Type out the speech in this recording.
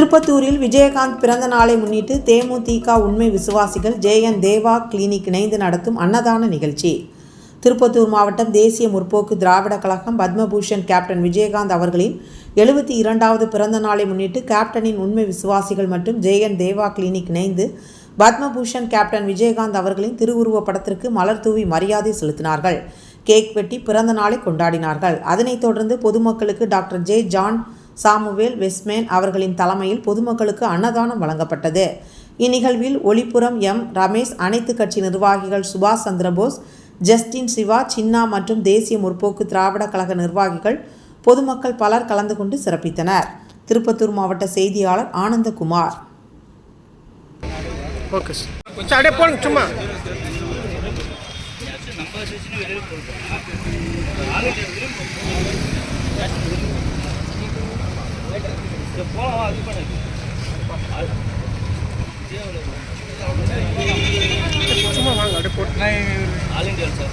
திருப்பத்தூரில் விஜயகாந்த் பிறந்த நாளை முன்னிட்டு தேமுதிக உண்மை விசுவாசிகள் ஜேஎன் தேவா கிளினிக் இணைந்து நடத்தும் அன்னதான நிகழ்ச்சி. திருப்பத்தூர் மாவட்டம் தேசிய முற்போக்கு திராவிட கழகம் பத்மபூஷன் கேப்டன் விஜயகாந்த் அவர்களின் எழுபத்தி இரண்டாவது பிறந்த நாளை முன்னிட்டு கேப்டனின் உண்மை விசுவாசிகள் மற்றும் ஜேஎன் தேவா கிளினிக் இணைந்து பத்மபூஷன் கேப்டன் விஜயகாந்த் அவர்களின் திருவுருவப் படத்திற்கு மலர் தூவி மரியாதை செலுத்தினார்கள். கேக் வெட்டி பிறந்த நாளை கொண்டாடினார்கள். அதனைத் தொடர்ந்து பொதுமக்களுக்கு doctor J John Samuel Wesman அவர்களின் தலைமையில் பொதுமக்களுக்கு அன்னதானம் வழங்கப்பட்டது. இந்நிகழ்வில் ஒளிப்புறம் எம். ரமேஷ் அனைத்து கட்சி நிர்வாகிகள் சுபாஷ் சந்திரபோஸ் ஜஸ்டின் சிவா சின்னா மற்றும் தேசிய முற்போக்கு திராவிட கழக நிர்வாகிகள் பொதுமக்கள் பலர் கலந்து கொண்டு சிறப்பித்தனர். திருப்பத்தூர் மாவட்ட செய்தியாளர் ஆனந்தகுமார். சும்மா. சார் கொஞ்சம் அப்படியே போடுங்க சும்மா சும்மா வாங்க அப்படியே போட்டு ஆல் இண்டியா சார்